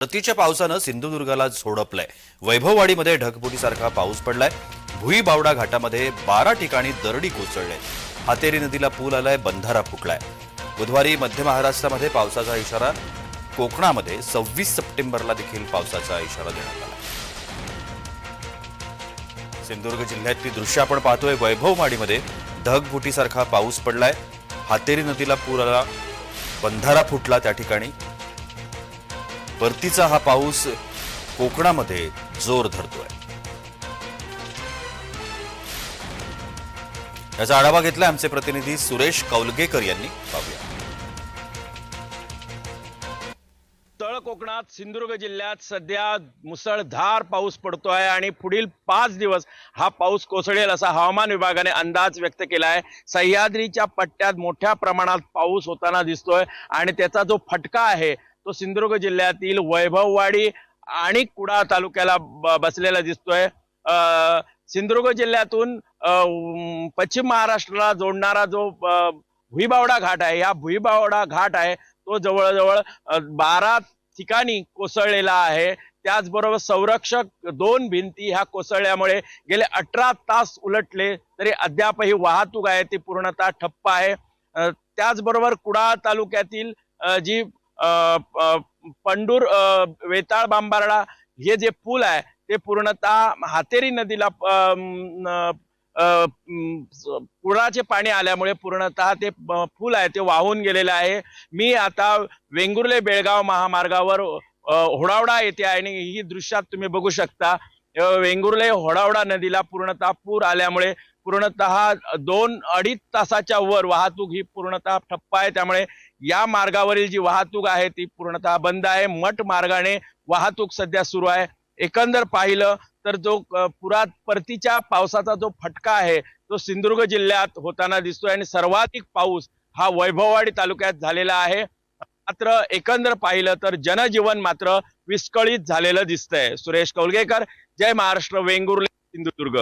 परतीच्या पावसानं सिंधुदुर्गाला झोडपलंय. वैभववाडीमध्ये ढगफुटीसारखा पाऊस पडलाय. भुई बावडा घाटामध्ये बारा ठिकाणी दरडी कोसळले. हातेरी नदीला पूल आलाय बंधारा फुटलाय. बुधवारी मध्य महाराष्ट्रामध्ये पावसाचा इशारा कोकणामध्ये सव्वीस सप्टेंबरला देखील पावसाचा इशारा देण्यात आला. सिंधुदुर्ग जिल्ह्यातली दृश्य आपण पाहतोय वैभववाडीमध्ये ढगफुटीसारखा पाऊस पडलाय. हातेरी नदीला पूर आला बंधारा फुटला त्या ठिकाणी. परतीचा हा पाऊस कोकणामध्ये जोर धरतोय. याचा आढावा घेतलाय आमचे प्रतिनिधी सुरेश कौलगेकर यांनी. पाहूया. तळ कोकणात सिंधुदुर्ग जिल्ह्यात सध्या मुसळधार पाऊस पडतोय आणि पुढील पाच दिवस हा पाऊस कोसळेल असा हवामान विभागाने अंदाज व्यक्त केला आहे सह्याद्रीच्या पट्ट्यात मोठ्या प्रमाणात पाऊस होताना दिसतोय आणि त्याचा जो फटका आहे तो सिंधुदुर्ग जिल्ह्यातील वैभववाडी आणि कुडाळ तालुक्याला ब- बसलेला दिसतोय. सिंधुदुर्ग जिल्ह्यातून पश्चिम महाराष्ट्राला जोडणारा जो भुईबावडा घाट आहे या भुईबावडा घाट आहे तो जवळजवळ बारा ठिकाणी कोसळलेला आहे. त्याचबरोबर संरक्षक दोन भिंती ह्या कोसळल्यामुळे गेले अठरा तास उलटले तरी अद्यापही वाहतूक आहे ती पूर्णतः ठप्प आहे. त्याचबरोबर कुडाळ तालुक्यातील जी पंडूर वेताळ बांबारडा हे जे पूल आहे ते पूर्णतः हातेरी नदीला पुराचे पाणी आल्यामुळे पूर्णतः ते पूल आहे ते वाहून गेलेलं आहे. मी आता वेंगुर्ले बेळगाव महामार्गावर होडावडा येते आहे आणि ही दृश्यात तुम्ही बघू शकता. वेंगुर्ले होडावडा नदीला पूर्णतः पूर आल्यामुळे पूर्णतः दोन अडीच तासाच्या वर वाहतूक ही पूर्णतः ठप्प आहे. त्यामुळे या मार्गावरील जी वाहतूक आहे ती पूर्णतः बंद आहे. मठ मार्गाने वाहतूक सध्या सुरू आहे. एकंदर पाहिलं तर जो पुरात परतीच्या पावसाचा जो फटका आहे तो सिंधुदुर्ग जिल्ह्यात होताना दिसतोय. आणि सर्वाधिक पाऊस हा वैभववाडी तालुक्यात झालेला आहे. मात्र एकंदर पाहिलं तर जनजीवन मात्र विस्कळीत झालेलं दिसतंय. सुरेश कौलगेकर जय महाराष्ट्र वेंगुर्ले सिंधुदुर्ग.